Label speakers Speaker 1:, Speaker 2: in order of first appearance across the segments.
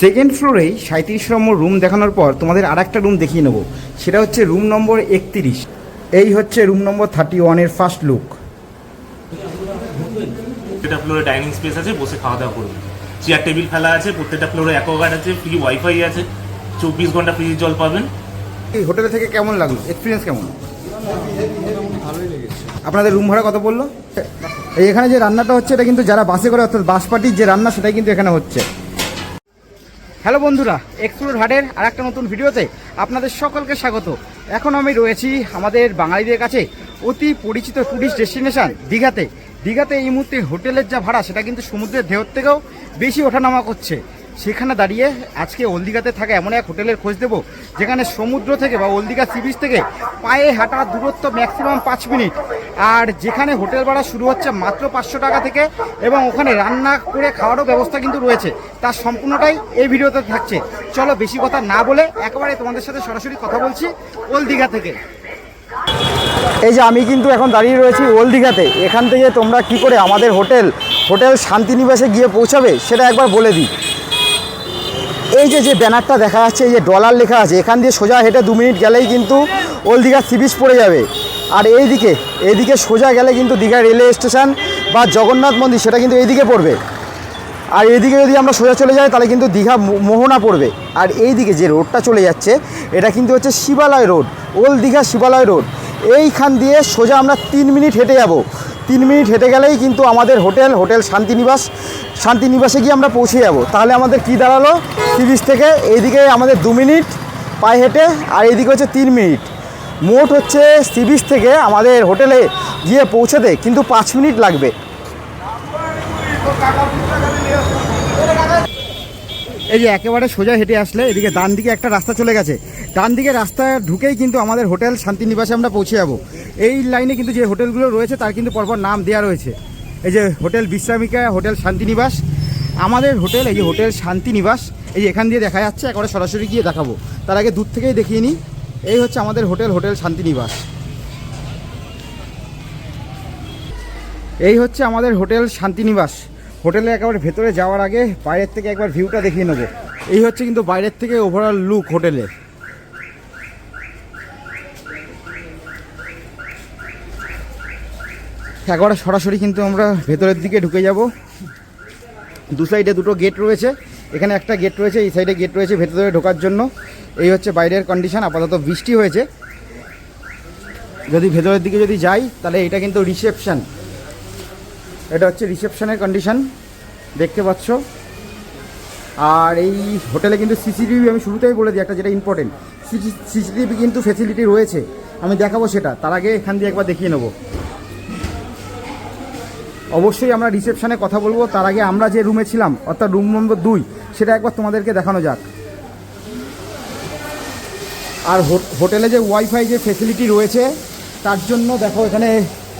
Speaker 1: Second ফ্লোরেই সাঁত্রিশ নম্বর room দেখানোর পর তোমাদের আর একটা রুম দেখিয়ে নেব। সেটা হচ্ছে রুম নম্বর একত্রিশ। এই হচ্ছে রুম নম্বর থার্টি ওয়ানের ফার্স্ট লুক।
Speaker 2: প্রত্যেকটা ফ্লোরে ডাইনিং স্পেস আছে বসে খাওয়া দাওয়া করবে। চেয়ার টেবিল ফেলা আছে প্রত্যেকটা ফ্লোরে অ্যাকোয়াগার্ড আছে ফ্রি ওয়াইফাই আছে। চব্বিশ ঘণ্টা ফ্রি জল পাবেন।
Speaker 1: এই হোটেলে থেকে কেমন লাগল? এক্সপিরিয়েন্স কেমন? আপনাদের রুম ভাড়া কত এই এখানে যে রান্নাটা হচ্ছে এটা কিন্তু যারা বাসে করে অর্থাৎ বাস পার্টির যে রান্না সেটাই কিন্তু এখানে হচ্ছে। হ্যালো বন্ধুরা এক্সপ্লোর হাটের আর একটা নতুন ভিডিওতে আপনাদের সকলকে স্বাগত। এখন আমি রয়েছি আমাদের বাঙালিদের কাছে অতি পরিচিত ট্যুরিস্ট ডেস্টিনেশান দীঘাতে। দীঘাতে এই মুহূর্তে হোটেলের যা ভাড়া, সেটা কিন্তু সমুদ্রের ঢেউর থেকেও বেশি ওঠানামা করছে। সেখানে দাঁড়িয়ে আজকে ওলদিঘাতে থাকা এমন এক হোটেলের খোঁজ দেবো, যেখানে সমুদ্র থেকে বা ওলদিঘা সি বিচ থেকে পায়ে হাঁটার দূরত্ব ম্যাক্সিমাম পাঁচ মিনিট। আর যেখানে হোটেল ভাড়া শুরু হচ্ছে মাত্র পাঁচশো টাকা থেকে এবং ওখানে রান্না করে খাওয়ারও ব্যবস্থা কিন্তু রয়েছে। তার সম্পূর্ণটাই এই ভিডিওতে থাকছে। চলো বেশি কথা না বলে একেবারে তোমাদের সাথে সরাসরি কথা বলছি ওল দীঘা থেকে। এই যে আমি কিন্তু এখন দাঁড়িয়ে রয়েছি ওল দীঘাতে এখান থেকে তোমরা কি করে আমাদের হোটেল হোটেল শান্তিনিবাসে গিয়ে পৌঁছাবে সেটা একবার বলে দিই। এই যে যে ব্যানারটা দেখা যাচ্ছে, এই যে ডলার লেখা আছে, এখান দিয়ে সোজা হেঁটে দু মিনিট গেলেই কিন্তু ওল দীঘা সি বিচ পড়ে যাবে। আর এই দিকে এইদিকে সোজা গেলে কিন্তু দীঘা রেলওয়ে স্টেশন বা জগন্নাথ মন্দির, সেটা কিন্তু এইদিকে পড়বে। আর এইদিকে যদি আমরা সোজা চলে যাই, তাহলে কিন্তু দীঘা মোহনা পড়বে। আর এইদিকে যে রোডটা চলে যাচ্ছে, এটা কিন্তু হচ্ছে শিবালয় রোড ওল দীঘা শিবালয় রোড। এইখান দিয়ে সোজা আমরা তিন মিনিট হেঁটে যাব। তিন মিনিট হেঁটে গেলেই কিন্তু আমাদের হোটেল হোটেল শান্তিনিবাস। শান্তিনিবাসে গিয়ে আমরা পৌঁছে যাব। তাহলে আমাদের কি দাঁড়াল? বিচ থেকে, এইদিকে আমাদের দু মিনিট পায়ে হেঁটে, আর এইদিকে হচ্ছে তিন মিনিট। মোট হচ্ছে সি থেকে আমাদের হোটেলে গিয়ে পৌঁছাতে কিন্তু পাঁচ মিনিট লাগবে। এই যে একেবারে সোজা হেঁটে আসলে এদিকে ডান দিকে একটা রাস্তা চলে গেছে। ডান দিকে রাস্তা ঢুকেই কিন্তু আমাদের হোটেল শান্তিনিবাসে আমরা পৌঁছে যাব। এই লাইনে কিন্তু যে হোটেলগুলো রয়েছে তার কিন্তু পরপর নাম দেওয়া রয়েছে। এই যে হোটেল বিশ্রামিকা, হোটেল শান্তিনিবাস, আমাদের হোটেল, এই যে হোটেল শান্তিনিবাস, এই যে এখান দিয়ে দেখা যাচ্ছে, একেবারে সরাসরি গিয়ে দেখাবো। তার আগে দূর থেকেই দেখিয়ে নিই, এই হচ্ছে আমাদের হোটেল হোটেল শান্তিনিবাস। এই হচ্ছে আমাদের হোটেল শান্তিনিবাস। হোটেলে একেবারে ভেতরে যাওয়ার আগে বাইরের থেকে একবার ভিউটা দেখিয়ে নেব। এই হচ্ছে কিন্তু বাইরের থেকে ওভারঅল লুক হোটেলের একবারে সরাসরি কিন্তু আমরা ভেতরের দিকে ঢুকে যাব। দু সাইডে দুটো গেট রয়েছে। এখানে একটা গেট রয়েছে, এই সাইডে গেট রয়েছে ভেতরে ঢোকার জন্য। এই হচ্ছে বাইরের কন্ডিশন আপাতত বৃষ্টি হয়েছে। যদি ভেতরের দিকে যদি যাই, তাহলে এটা কিন্তু রিসেপশন এটা হচ্ছে রিসেপশনের কন্ডিশন দেখতে পাচ্ছ। আর এই হোটেলে কিন্তু সিসিটিভি আমি শুরুতেই বলে দিই একটা যেটা ইম্পর্টেন্ট সিসিটিভি কিন্তু ফেসিলিটি রয়েছে, আমি দেখাবো সেটা, তার আগে এখান দিয়ে একবার দেখিয়ে নেব। অবশ্যই আমরা রিসেপশনে কথা বলব, তার আগে আমরা যে রুমে ছিলাম, অর্থাৎ রুম নম্বর দুই, সেটা একবার তোমাদেরকে দেখানো যাক। আর হোটেলে যে ওয়াইফাই যে ফেসিলিটি রয়েছে, তার জন্য দেখো এখানে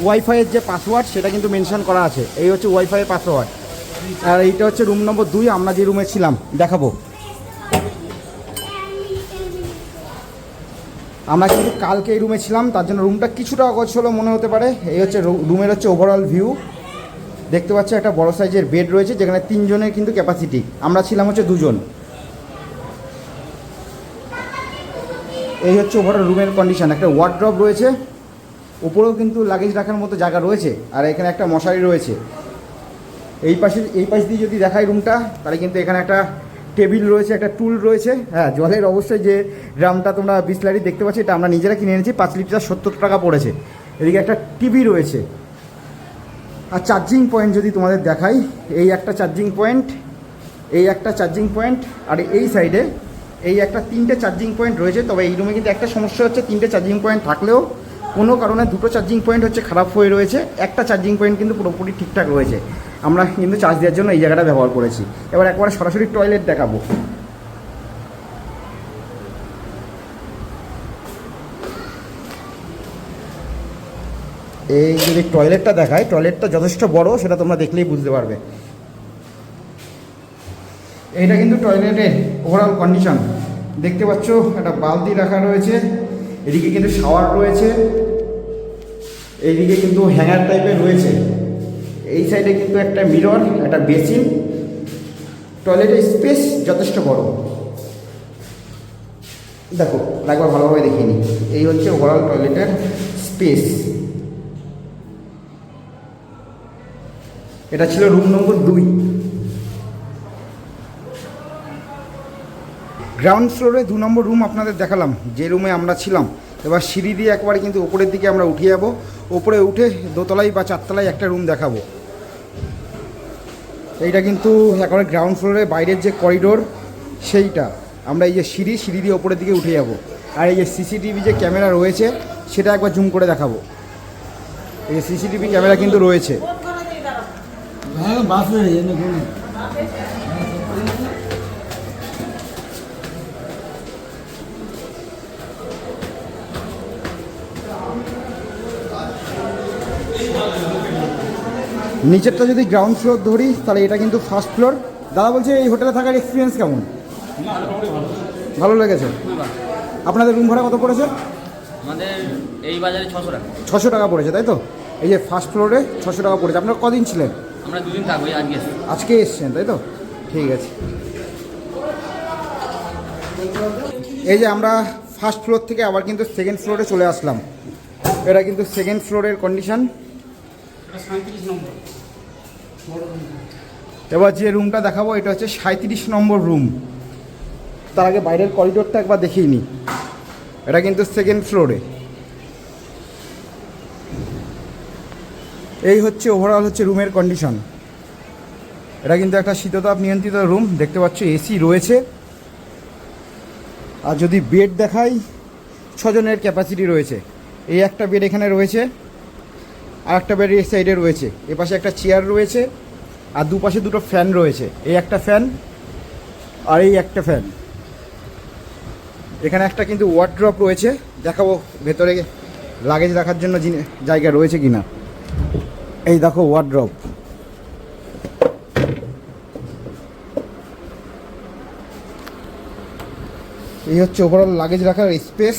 Speaker 1: ওয়াইফাইয়ের যে পাসওয়ার্ড সেটা কিন্তু মেনশন করা আছে। এই হচ্ছে ওয়াইফাইয়ের পাসওয়ার্ড আর এইটা হচ্ছে রুম নম্বর দুই, আমরা যে রুমে ছিলাম, দেখাবো। আমরা কিন্তু কালকে এই রুমে ছিলাম, তার জন্য রুমটা কিছুটা অগোছলো মনে হতে পারে। এই হচ্ছে রুমের হচ্ছে ওভারঅল ভিউ দেখতে পাচ্ছ একটা বড় সাইজের বেড রয়েছে, যেখানে তিনজনের কিন্তু ক্যাপাসিটি আমরা ছিলাম হচ্ছে দুজন। এই হচ্ছে ওভারঅল রুমের কন্ডিশন একটা ওয়ার্ড্রপ রয়েছে। উপরেও কিন্তু লাগেজ রাখার মতো জায়গা রয়েছে, আর এখানে একটা মশারি রয়েছে। এই পাশে, এই পাশ দিয়ে যদি দেখাই রুমটা তাহলে কিন্তু এখানে একটা টেবিল রয়েছে, একটা টুল রয়েছে। হ্যাঁ জলের অবশ্যই যে ড্রামটা তোমরা বিসলারি দেখতে পাচ্ছ, এটা আমরা নিজেরা কিনে এনেছি, পাঁচ লিটার সত্তর টাকা পড়েছে। এদিকে একটা টিভি রয়েছে। আর চার্জিং পয়েন্ট যদি তোমাদের দেখাই, এই একটা চার্জিং পয়েন্ট এই একটা চার্জিং পয়েন্ট আর এই সাইডে এই একটা তিনটে চার্জিং পয়েন্ট রয়েছে। তবে এই রুমে কিন্তু একটা সমস্যা হচ্ছে, তিনটে চার্জিং পয়েন্ট থাকলেও কোনো কারণে দুটো চার্জিং পয়েন্ট হচ্ছে খারাপ হয়ে রয়েছে, একটা চার্জিং পয়েন্ট কিন্তু পুরোপুরি ঠিকঠাক রয়েছে। আমরা কিন্তু চার্জ দেওয়ার জন্য এই জায়গাটা ব্যবহার করেছি। এবার একবারে সরাসরি টয়লেট দেখাবো। এই যদি টয়লেটটা দেখায় টয়লেটটা যথেষ্ট বড়, সেটা তোমরা দেখলেই বুঝতে পারবে। এইটা কিন্তু টয়লেটের ওভারঅল কন্ডিশন দেখতে পাচ্ছ, একটা বালতি রাখা রয়েছে। এদিকে কিন্তু শাওয়ার রয়েছে, এইদিকে কিন্তু হ্যাঙ্গার টাইপের রয়েছে। এই সাইডে কিন্তু একটা মিরর একটা বেসিন টয়লেটের স্পেস যথেষ্ট বড়। দেখো, একবার ভালোভাবে দেখিয়ে নিই। এই হচ্ছে ওভারঅল টয়লেটের স্পেস এটা ছিল রুম নম্বর দুই। গ্রাউন্ড ফ্লোরে দু নম্বর রুম আপনাদের দেখালাম, যে রুমে আমরা ছিলাম। এবার সিঁড়ি দিয়ে একবারে কিন্তু ওপরের দিকে আমরা উঠে যাব। ওপরে উঠে দোতলায় বা চারতলায় একটা রুম দেখাবো। এইটা কিন্তু একেবারে গ্রাউন্ড ফ্লোরে বাইরের যে করিডোর সেইটা। আমরা এই যে সিঁড়ি সিঁড়ি দিয়ে ওপরের দিকে উঠে যাব। আর এই যে সিসিটিভি যে ক্যামেরা রয়েছে, সেটা একবার জুম করে দেখাবো। এই যে সিসিটিভি ক্যামেরা কিন্তু রয়েছে। নিচেরটা যদি গ্রাউন্ড ফ্লোর ধরি তাহলে এটা কিন্তু ফার্স্ট ফ্লোর দাদা বলছে এই হোটেলে থাকার এক্সপিরিয়েন্স কেমন? ভালো লেগেছে। আপনাদের রুম ভাড়া কত পড়েছে?
Speaker 3: আমাদের এই বাজারে ছশো টাকা।
Speaker 1: ছশো টাকা পড়েছে তাই তো? এই যে ফার্স্ট ফ্লোরে ছশো টাকা পড়েছে। আপনারা কদিন ছিলেন?
Speaker 3: আমরা দুদিন থাকব আজকে
Speaker 1: আজকে এসছেন তাই তো? ঠিক আছে। এই যে আমরা ফার্স্ট ফ্লোর থেকে আবার কিন্তু সেকেন্ড ফ্লোরে চলে আসলাম। এটা কিন্তু সেকেন্ড ফ্লোরের কন্ডিশন এবার যে রুমটা দেখাবো, এটা হচ্ছে সাঁত্রিশ নম্বর রুম তার আগে বাইরের করিডোরটা একবার দেখিয়ে নিই এটা কিন্তু সেকেন্ড ফ্লোরে এই হচ্ছে ওভারঅল হচ্ছে রুমের কন্ডিশন এটা কিন্তু একটা শীততাপ নিয়ন্ত্রিত রুম দেখতে পাচ্ছ এসি রয়েছে। আর যদি বেড দেখাই, ছজনের ক্যাপাসিটি রয়েছে। এই একটা বেড এখানে রয়েছে। আর একটা বেড এই সাইডে রয়েছে। এ পাশে একটা চেয়ার রয়েছে, আর দুপাশে দুটো ফ্যান রয়েছে। এই একটা ফ্যান আর এই একটা ফ্যান এখানে একটা কিন্তু ওয়ার্ড্রপ রয়েছে। দেখাবো ভেতরে লাগেজ রাখার জন্য জিনি- জায়গা রয়েছে কি না এই দেখো ওয়ার্ড্রপ এই হচ্ছে ওভারঅল লাগেজ রাখার স্পেস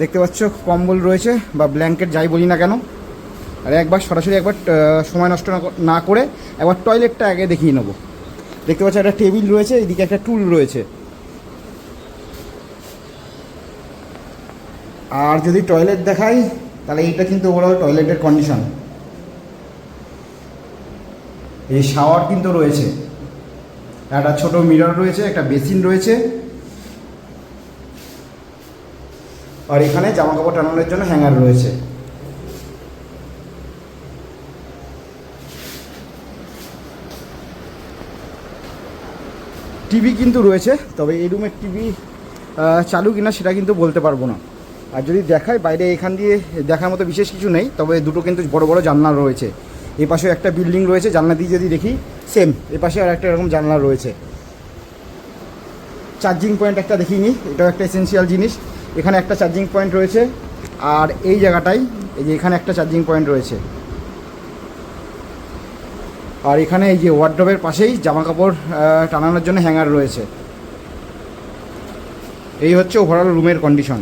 Speaker 1: দেখতে পাচ্ছ কম্বল রয়েছে, বা ব্ল্যাঙ্কেট যাই বলি না কেন। আর একবার, সরাসরি একবার সময় নষ্ট না করে একবার টয়লেটটা আগে দেখিয়ে নেব। দেখতে পাচ্ছ, একটা টেবিল রয়েছে, এদিকে একটা টুল রয়েছে। আর যদি টয়লেট দেখাই, তাহলে এইটা কিন্তু ওভারঅল টয়লেটের কন্ডিশন এই শাওয়ার কিন্তু রয়েছে। একটা ছোট মিরর রয়েছে, একটা বেসিন রয়েছে। আর এখানে জামা কাপড় টানানোর জন্য হ্যাঙ্গার রয়েছে। টিভি কিন্তু রয়েছে, তবে এই রুমের টিভি চালু কিনা সেটা কিন্তু বলতে পারব না। আর যদি দেখায় বাইরে এখান দিয়ে দেখার মতো বিশেষ কিছু নেই, তবে দুটো কিন্তু বড় বড় জানলা রয়েছে। এই পাশে একটা বিল্ডিং রয়েছে, জানলা দিয়ে যদি দেখি সেম এ পাশে আর একটা এরকম জানলা রয়েছে। চার্জিং পয়েন্ট একটা দেখিয়ে নিই এটাও একটা এসেন্সিয়াল জিনিস। এখানে একটা চার্জিং পয়েন্ট রয়েছে, আর এই জায়গাটায় এই যে এখানে একটা চার্জিং পয়েন্ট রয়েছে। আর এখানে এই যে ওয়ার্ড্রপের পাশেই জামা কাপড় টানানোর জন্য হ্যাঙ্গার রয়েছে। এই হচ্ছে ওভারঅল রুমের কন্ডিশন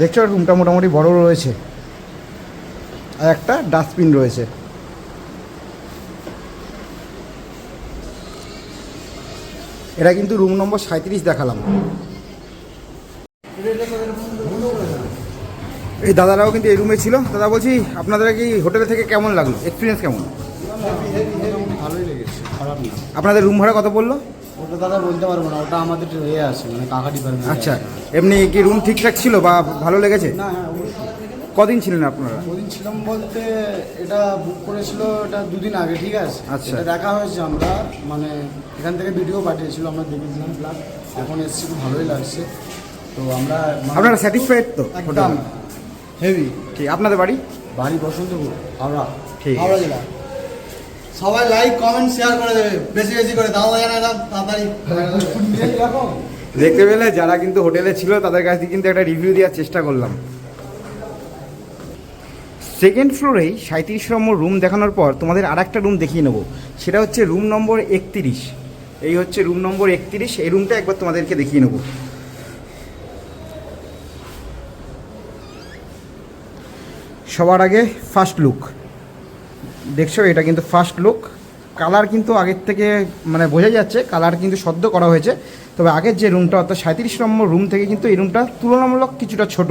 Speaker 1: দেখছ রুমটা মোটামুটি বড় রয়েছে। আর একটা ডাস্টবিন রয়েছে। এটা কিন্তু রুম নম্বর সাঁত্রিশ দেখালাম। এই দাদারাও কিন্তু এই রুমে ছিল। দাদা বলছি আপনাদের কি হোটেলে থেকে কেমন লাগল? এক্সপিরিয়েন্স কেমন?
Speaker 4: ভালোই লেগেছে খারাপ না।
Speaker 1: আপনাদের রুম ভাড়া কত বলল
Speaker 4: ওটা দাদা বলতে পারব না ওটা আমাদের ইয়ে আছে মানে কাকা ডিপার্টমেন্ট
Speaker 1: আচ্ছা এমনি কি রুম ঠিকঠাক ছিল বা ভালো লেগেছে?
Speaker 4: না হ্যাঁ
Speaker 1: কদিন ছিলেন আপনারা?
Speaker 4: কদিন ছিলাম বলতে এটা বুক করেছিল এটা দুদিন আগে ঠিক আছে?
Speaker 1: আচ্ছা।
Speaker 4: এটা দেখা হয়েছে আমরা মানে এখান থেকে ভিডিও পাঠিয়েছিল আমরা দেখেছিলাম প্লাস এখন এসেছি খুব ভালোই লাগছে। তো আমরা মানে-
Speaker 1: আপনারা স্যাটিসফাইড তো
Speaker 4: একদম। হেভি
Speaker 1: ঠিক আপনাদের বাড়ি?
Speaker 4: বাড়ি বসন্তপুর হাওড়া।
Speaker 1: ঠিক
Speaker 4: হাওড়া জেলা। সবাই লাইক কমেন্ট শেয়ার করে দেবে। বেশি বেশি করে। দাও জানা তাড়াতাড়ি।
Speaker 1: দেখতে পেলে যারা কিন্তু হোটেলে ছিল তাদের কাছ থেকে কিন্তু একটা রিভিউ দেওয়ার চেষ্টা করলাম। সেকেন্ড ফ্লোরেই সাঁত্রিশ নম্বর রুম দেখানোর পর তোমাদের আর একটা রুম দেখিয়ে নেব। সেটা হচ্ছে রুম নম্বর একত্রিশ। এই হচ্ছে রুম নম্বর একত্রিশ। এই রুমটা একবার তোমাদেরকে দেখিয়ে নেব। সবার আগে ফার্স্ট লুক দেখছ, এটা কিন্তু ফার্স্ট লুক কালার কিন্তু আগের থেকে মানে বোঝা যাচ্ছে কালার কিন্তু সদ্য করা হয়েছে। তবে আগের যে রুমটা অর্থাৎ সাঁত্রিশ নম্বর রুম থেকে কিন্তু এই রুমটা তুলনামূলক কিছুটা ছোট।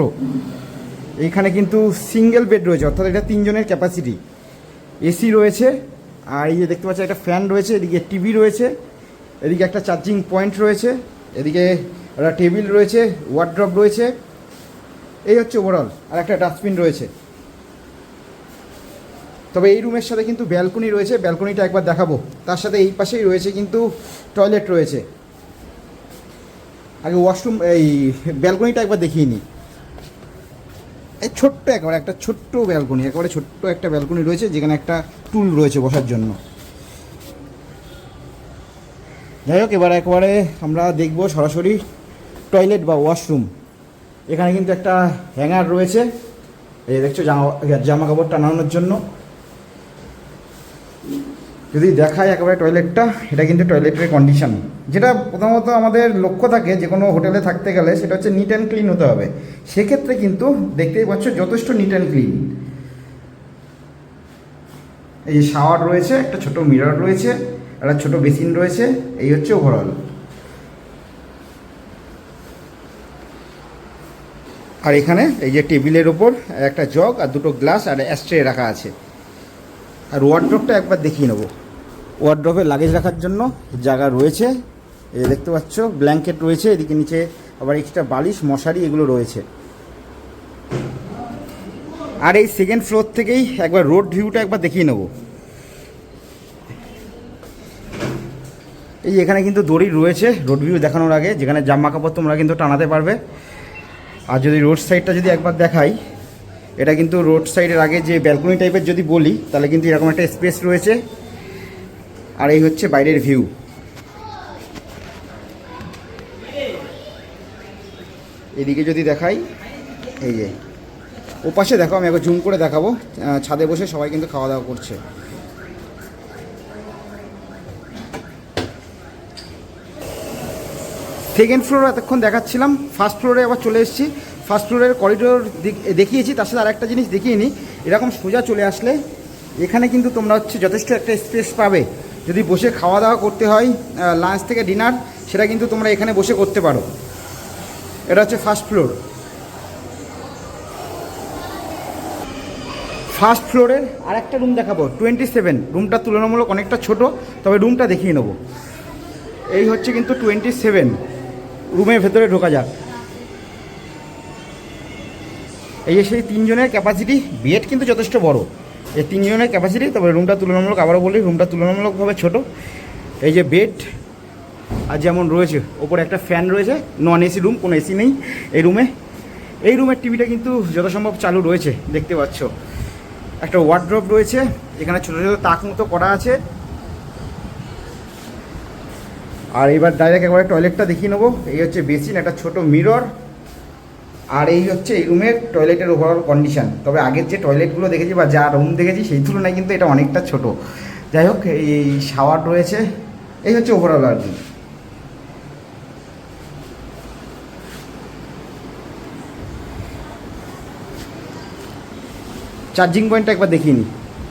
Speaker 1: এইখানে কিন্তু সিঙ্গেল বেড রয়েছে, অর্থাৎ এটা তিনজনের ক্যাপাসিটি এসি রয়েছে, আর এই যে দেখতে পাচ্ছি একটা ফ্যান রয়েছে, এদিকে টিভি রয়েছে, এদিকে একটা চার্জিং পয়েন্ট রয়েছে, এদিকে একটা টেবিল রয়েছে ওয়ার্ড্রপ রয়েছে। এই হচ্ছে ওভারঅল আর একটা ডাস্টবিন রয়েছে। তবে এই রুমের সাথে কিন্তু ব্যালকনি রয়েছে ব্যালকনিটা একবার দেখাবো। তার সাথে এই পাশেই রয়েছে কিন্তু টয়লেট রয়েছে। আগে ওয়াশরুম এই ব্যালকনিটা একবার দেখিয়ে নিই। এই ছোট্ট একেবারে একটা ছোট্ট ব্যালকনি একেবারে ছোট্ট একটা ব্যালকনি রয়েছে যেখানে একটা টুল রয়েছে বসার জন্য। যাই হোক, এবার একবারে আমরা দেখব সরাসরি টয়লেট বা ওয়াশরুম এখানে কিন্তু একটা হ্যাঙ্গার রয়েছে। এই দেখছ, জামা জামা কাপড় টানানোর জন্য। যদি দেখায় একেবারে টয়লেটটা এটা কিন্তু টয়লেটের কন্ডিশন যেটা প্রথমত আমাদের লক্ষ্য থাকে, যে কোনো হোটেলে থাকতে গেলে সেটা হচ্ছে নিট অ্যান্ড ক্লিন হতে হবে। সেক্ষেত্রে কিন্তু দেখতেই পাচ্ছ যথেষ্ট নিট অ্যান্ড ক্লিন এই যে শাওয়ার রয়েছে, একটা ছোট মিরর রয়েছে, একটা ছোট বেসিন রয়েছে, এই হচ্ছে ওভারঅল আর এখানে এই যে টেবিলের ওপর একটা জগ আর দুটো গ্লাস আর অ্যাস্ট্রে রাখা আছে। আর ওয়ার্ড্রপটা একবার দেখিয়ে নেব। ওয়ার্ড্রপে লাগেজ রাখার জন্য জায়গা রয়েছে। এই দেখতে পাচ্ছ ব্ল্যাঙ্কেট রয়েছে, এদিকে নিচে আবার এক্সট্রা বালিশ, মশারি এগুলো রয়েছে। আর এই সেকেন্ড ফ্লোর থেকেই একবার রোড ভিউটা একবার দেখিয়ে নেব। এই এখানে কিন্তু দড়ি রয়েছে রোড ভিউ দেখানোর আগে, যেখানে জামা কাপড় তোমরা কিন্তু টানাতে পারবে। আর যদি রোড সাইডটা যদি একবার দেখাই এটা কিন্তু রোড সাইডের আগে যে ব্যালকনি টাইপের যদি বলি, তাহলে কিন্তু এরকম একটা স্পেস রয়েছে। আর এই হচ্ছে বাইরের ভিউ। এদিকে যদি দেখাই, এই যে। ওপাশে দেখো, আমি একবার জুম করে দেখাবো। ছাদে বসে সবাই কিন্তু খাওয়া দাওয়া করছে। সেকেন্ড ফ্লোর এতক্ষণ দেখাচ্ছিলাম। ফার্স্ট ফ্লোরে আবার চলে এসেছি। ফার্স্ট ফ্লোরের করিডোর দেখিয়েছি, তার সাথে আরেকটা জিনিস দেখিয়ে নিই। এরকম সোজা চলে আসলে এখানে কিন্তু তোমরা হচ্ছে যথেষ্ট একটা স্পেস পাবে। যদি বসে খাওয়া দাওয়া করতে হয় লাঞ্চ থেকে ডিনার সেটা কিন্তু তোমরা এখানে বসে করতে পারো। এটা হচ্ছে ফার্স্ট ফ্লোর ফার্স্ট ফ্লোরের আরেকটা রুম দেখাবো টোয়েন্টি সেভেন রুমটা তুলনামূলক অনেকটা ছোট, তবে রুমটা দেখিয়ে নেব। এই হচ্ছে কিন্তু টোয়েন্টি সেভেন রুমের ভেতরে ঢোকা যাক। এই সেই তিনজনের ক্যাপাসিটি বেড কিন্তু যথেষ্ট বড়। এই তিনজনের ক্যাপাসিটি তবে রুমটা তুলনামূলক আবারও বলি রুমটা তুলনামূলকভাবে ছোট। এই যে বেড আর যেমন রয়েছে, ওপরে একটা ফ্যান রয়েছে নন এসি রুম কোনো এসি নেই এই রুমে এই রুমের টিভিটা কিন্তু যথাসম্ভব চালু রয়েছে, দেখতে পাচ্ছ। একটা ওয়ার্ড্রপ রয়েছে, এখানে ছোটো ছোটো তাক মতো করা আছে। আর এবার ডাইরেক্ট একবারে টয়লেটটা দেখিয়ে নেব। এই হচ্ছে বেসিন একটা ছোট মিরর আর এই হচ্ছে এই রুমের টয়লেটের ওভারঅল কন্ডিশন তবে আগের যে টয়লেটগুলো দেখেছি বা যা রুম দেখেছি, সেই তুলনায় কিন্তু এটা অনেকটা ছোট। যাই হোক, এই শাওয়ার রয়েছে। এই হচ্ছে ওভারঅল আর কি। চার্জিং পয়েন্টটা একবার দেখিয়ে নিই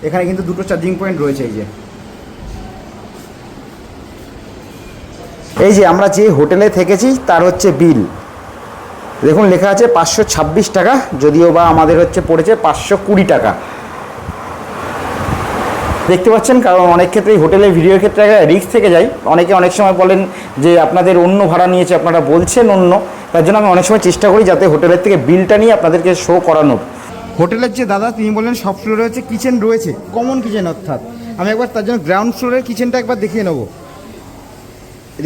Speaker 1: এখানে কিন্তু দুটো চার্জিং পয়েন্ট রয়েছে এই যে। এই যে আমরা যে হোটেলে থেকেছি, তার হচ্ছে বিল দেখুন, লেখা আছে পাঁচশো ছাব্বিশ টাকা, যদিও বা আমাদের হচ্ছে পড়েছে পাঁচশো কুড়ি টাকা। দেখতে পাচ্ছেন, কারণ অনেক ক্ষেত্রেই হোটেলের ভিডিওর ক্ষেত্রে একটা রিস্ক থেকে যায়। অনেকে অনেক সময় বলেন যে আপনাদের অন্য ভাড়া নিয়েছে, আপনারা বলছেন অন্য, তার জন্য আমি অনেক সময় চেষ্টা করি যাতে হোটেলের থেকে বিলটা নিয়ে আপনাদেরকে শো করানোর। হোটেলের যে দাদা, তিনি বললেন, সব ফ্লোরে হচ্ছে কিচেন রয়েছে কমন কিচেন অর্থাৎ। আমি একবার তার জন্য গ্রাউন্ড ফ্লোরের কিচেনটা একবার দেখিয়ে নেব।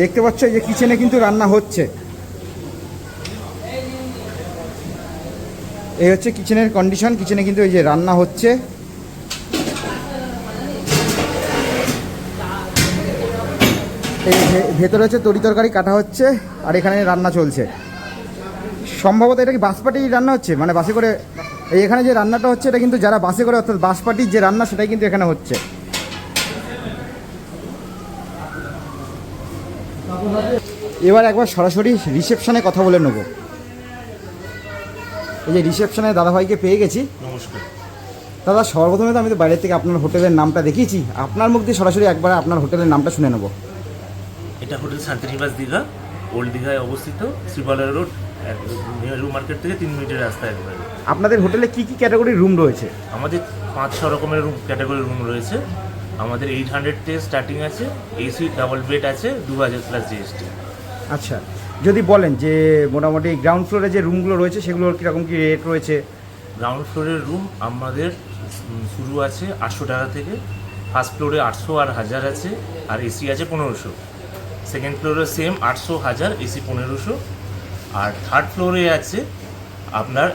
Speaker 1: দেখতে পাচ্ছ যে কিচেনে কিন্তু রান্না হচ্ছে। এই হচ্ছে কিচেনের কন্ডিশন কিচেনে কিন্তু এই যে রান্না হচ্ছে। এই ভেতরে হচ্ছে তরি তরকারি কাটা হচ্ছে আর এখানে রান্না চলছে। সম্ভবত এটা কি বাসপাটি রান্না হচ্ছে? মানে বাসে করে, এই এখানে যে রান্নাটা হচ্ছে এটা কিন্তু যারা বাসে করে অর্থাৎ বাসপাটির যে রান্না সেটাই কিন্তু এখানে হচ্ছে। এবার একবার সরাসরি রিসেপশনে কথা বলে নেব। এই যে রিসেপশনে দাদাভাইকে পেয়ে গেছি।
Speaker 2: নমস্কার।
Speaker 1: দাদা সর্বপ্রথমে তো আমি তো বাইরে থেকে আপনার হোটেলের নামটা দেখিয়েছি। আপনার মুখ দিয়ে সরাসরি একবার আপনার হোটেলের নামটা শুনে নেব।
Speaker 2: এটা হোটেল শান্তিনিবাস দীঘা ওল্ড দীঘায় অবস্থিত শ্রীবালা রোড নেহরু মার্কেট থেকে তিন মিনিটের রাস্তা একবারে।
Speaker 1: আপনাদের হোটেলে কি কি ক্যাটাগরির রুম রয়েছে?
Speaker 2: আমাদের পাঁচ ছ রকমের রুম ক্যাটাগরি রুম রয়েছে। আমাদের এইট হান্ড্রেড থেকে স্টার্টিং আছে এসি ডাবল বেড আছে দু হাজার প্লাস জিএসটি।
Speaker 1: আচ্ছা। যদি বলেন যে মোটামুটি গ্রাউন্ড ফ্লোরে যে রুমগুলো রয়েছে সেগুলোর কীরকম কী রেট রয়েছে?
Speaker 2: গ্রাউন্ড ফ্লোরের রুম আমাদের শুরু আছে আটশো টাকা থেকে ফার্স্ট ফ্লোরে আটশো আর হাজার আছে আর এসি আছে পনেরোশো। সেকেন্ড ফ্লোরে সেম আটশো হাজার এসি পনেরোশো। আর থার্ড ফ্লোরে আছে আপনার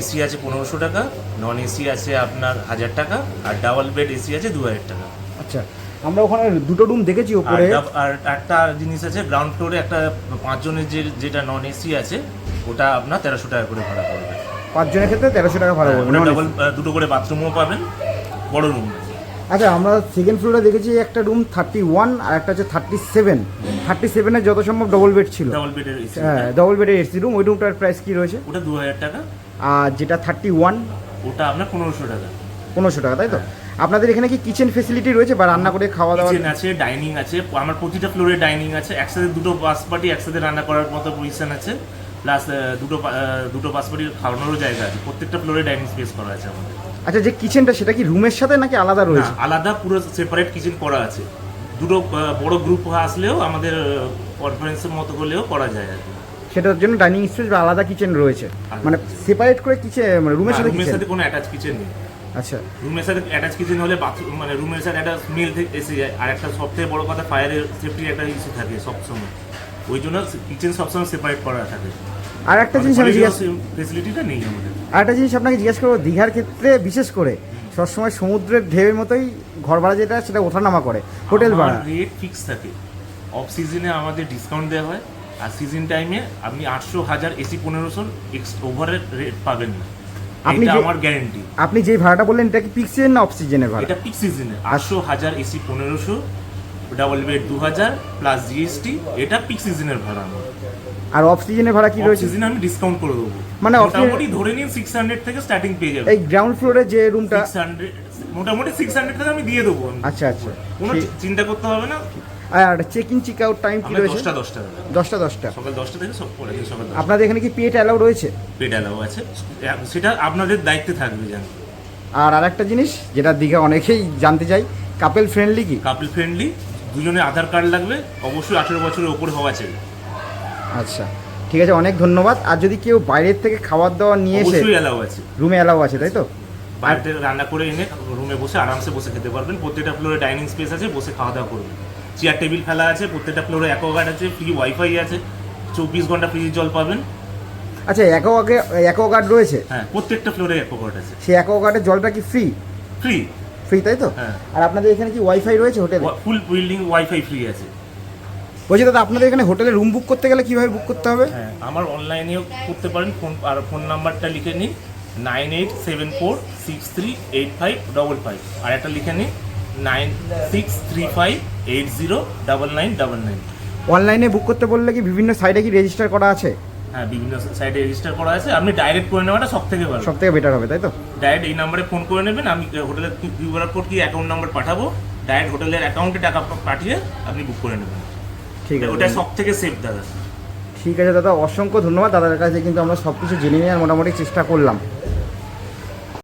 Speaker 2: এসি আছে পনেরোশো টাকা নন এসি আছে আপনার হাজার টাকা আর ডাবল বেড এসি আছে দু হাজার টাকা।
Speaker 1: আচ্ছা আমরা ওখানে দুটো রুম দেখেছি ওপরে।
Speaker 2: আর একটা জিনিস আছে গ্রাউন্ড ফ্লোরে একটা পাঁচজনের যে যেটা নন এসি আছে ওটা আপনার তেরোশো টাকা করে ভাড়া পড়বে।
Speaker 1: পাঁচজনের ক্ষেত্রে তেরোশো টাকা ভাড়া পড়বে
Speaker 2: ডাবল দুটো করে বাথরুমও পাবেন বড় রুম
Speaker 1: আচ্ছা আমরা সেকেন্ড ফ্লোরে দেখেছি একটা রুম থার্টি ওয়ান আর একটা হচ্ছে থার্টি সেভেন থার্টি সেভেনের যত সম্ভব ডবল বেড ছিল।
Speaker 2: ডবল বেডের
Speaker 1: হ্যাঁ ডবল বেডের এসি রুম ওই রুমটার প্রাইস কি রয়েছে?
Speaker 2: ওটা দু হাজার টাকা।
Speaker 1: আর যেটা থার্টি ওয়ান
Speaker 2: ওটা আপনার পনেরোশো টাকা।
Speaker 1: পনেরোশো টাকা তাই তো? আপনাদের এখানে কি কিচেন ফেসিলিটি রয়েছে বা রান্না করে খাওয়া দাওয়া?
Speaker 2: কিচেন আছে ডাইনিং আছে আমার প্রতিটা ফ্লোরে ডাইনিং আছে। একসাথে দুটো বাস পার্টি একসাথে রান্না করার মতো পজিশন আছে। প্লাস দুটো দুটো বাস পার্টির খাওয়ানোরও জায়গা আছে। প্রত্যেকটা ফ্লোরে ডাইনিং স্পেস করা আছে আমাদের।
Speaker 1: আচ্ছা যে কিচেনটা সেটা কি রুমের সাথে নাকি আলাদা রয়েছে?
Speaker 2: আলাদা পুরো সেপারেট কিচেন করা আছে। দুটো বড় গ্রুপ আসলেও আমাদের কনফারেন্সের মতো হলেও করা যায় আর কি।
Speaker 1: সেটার জন্য ডাইনিং স্পেস বা আলাদা কিচেন রয়েছে। মানে সেপারেট করে কিচেন মানে রুমের সাথে
Speaker 2: রুমের সাথে কোনো অ্যাটাচ কিচেন নেই।
Speaker 1: আচ্ছা।
Speaker 2: রুমের সাথে অ্যাটাচ কিচেন হলে বাথরুম মানে রুমের সাথে একটা স্মেল এসে যায়। আর একটা সবথেকে বড় কথা ফায়ারের সেফটির একটা ইস্যু থাকে সবসময়। ওই জন্য কিচেন সবসময় সেপারেট করা থাকে।
Speaker 1: আর একটা জিনিস আমি জিজ্ঞাসা
Speaker 2: ফেসিলিটিটা নেই আমাদের।
Speaker 1: আর একটা জিনিস আপনাকে জিজ্ঞেস করব দীঘার ক্ষেত্রে বিশেষ করে সবসময় সমুদ্রের ঢেউয়ের মতোই ঘর ভাড়া যেটা সেটা ওঠানামা করে হোটেল ভাড়া।
Speaker 2: রেট ফিক্স থাকে। অফ সিজনে আমাদের ডিসকাউন্ট দেওয়া হয় আর সিজন টাইমে আপনি আটশো হাজার এসি পনেরোশো ওভারের রেট পাবেন না।
Speaker 1: আপনি
Speaker 2: আমার গ্যারেন্টি
Speaker 1: আপনি যেই ভাড়াটা বললেন এটা কি পিক সিজন না অফ সিজনের ভাড়া?
Speaker 2: এটা পিক সিজনে আটশো হাজার এসি পনেরোশো ডাবল বেড দু হাজার প্লাস জিএসটি এটা পিক সিজনের ভাড়া আমার।
Speaker 1: আর অফ সিজনের ভাড়া কি রয়েছে?
Speaker 2: সিজনে আমি ডিসকাউন্ট করে দেবো।
Speaker 1: মানে off
Speaker 2: মোটামুটি ধরে নিন সিক্স হান্ড্রেড থেকে স্টার্টিং পেয়ে যাবে
Speaker 1: এই গ্রাউন্ড ফ্লোরে যে রুমটা
Speaker 2: সিক্স হান্ড্রেড মোটামুটি সিক্স হান্ড্রেড থেকে আমি দিয়ে দেবো।
Speaker 1: আচ্ছা আচ্ছা।
Speaker 2: কোনো চিন্তা করতে হবে না।
Speaker 1: আর check in check out time কি রয়েছে?
Speaker 2: দশটা দশটা।
Speaker 1: দশটা দশটা।
Speaker 2: সকাল দশটা থেকে সব পরে সকাল দশটা
Speaker 1: আপনাদের এখানে কি পেট অ্যালাউ রয়েছে?
Speaker 2: পেড অ্যালাউ আছে। সেটা আপনাদের দায়িত্বে থাকবে জান।
Speaker 1: আর আরেকটা জিনিস যেটা দীঘা অনেকেই জানতে চাই কাপেল ফ্রেন্ডলি কি?
Speaker 2: কাপল ফ্রেন্ডলি দুজনে আধার কার্ড লাগবে অবশ্যই আঠেরো বছরের ওপর হওয়া চাই।
Speaker 1: আচ্ছা ঠিক আছে অনেক ধন্যবাদ। আর যদি কেউ বাইরের থেকে খাবার দাবার নিয়ে এসে
Speaker 2: অবশ্যই অ্যালাউ আছে।
Speaker 1: রুমে অ্যালাউ আছে তাই তো?
Speaker 2: বাড়িতে রান্না করে এনে রুমে বসে আরামসে বসে খেতে পারবেন। প্রত্যেকটা ফ্লোরে ডাইনিং স্পেস আছে বসে খাওয়া দাওয়া করবেন। চেয়ার টেবিল ফেলা আছে প্রত্যেকটা ফ্লোরে অ্যাকোয়াগার্ড আছে ফ্রি ওয়াইফাই আছে চব্বিশ ঘণ্টা ফ্রিজ জল পাবেন।
Speaker 1: আচ্ছা অ্যাকোয়াকে অ্যাকোয়াগার্ড রয়েছে?
Speaker 2: হ্যাঁ প্রত্যেকটা ফ্লোরে অ্যাকোয়াগার্ড আছে।
Speaker 1: সেই অ্যাকোয়াগার্ডের জলটা কি ফ্রি
Speaker 2: ফ্রি
Speaker 1: ফ্রি তাই তো?
Speaker 2: হ্যাঁ।
Speaker 1: আর আপনাদের এখানে কি ওয়াইফাই রয়েছে হোটেলে?
Speaker 2: ফুল বিল্ডিং ওয়াইফাই ফ্রি আছে।
Speaker 1: বলছি দাদা আপনাদের এখানে হোটেলে রুম বুক করতে গেলে কীভাবে বুক করতে হবে?
Speaker 2: হ্যাঁ আমার অনলাইনেও করতে পারেন। ফোন আর ফোন নাম্বারটা লিখে নিন। Nine eight seven four six three eight five double five আর একটা লিখে নিন। Nine six three five eight zero double nine double nine.
Speaker 1: অনলাইনে বুক করতে বললে কি বিভিন্ন সাইটে কি রেজিস্টার করা আছে?
Speaker 2: হ্যাঁ বিভিন্ন সাইটে রেজিস্টার করা আছে। আপনি ডাইরেক্ট করে নেওয়াটা সব থেকে ভালো।
Speaker 1: সব থেকে বেটার হবে তাই তো?
Speaker 2: ডাইরেক্ট এই নাম্বারে ফোন করে নেবেন। আমি হোটেলের কিউআর কোড কি অ্যাকাউন্ট নাম্বার পাঠাবো? ডাইরেক্ট হোটেলের অ্যাকাউন্টে টাকা পাঠিয়ে আপনি বুক করে নেবেন।
Speaker 1: ঠিক আছে ওটা
Speaker 2: সব থেকে সেফ দাদা।
Speaker 1: ঠিক আছে দাদা অসংখ্য ধন্যবাদ। দাদার কাছে কিন্তু আমরা সব কিছু জেনে নেওয়ার মোটামুটি চেষ্টা করলাম।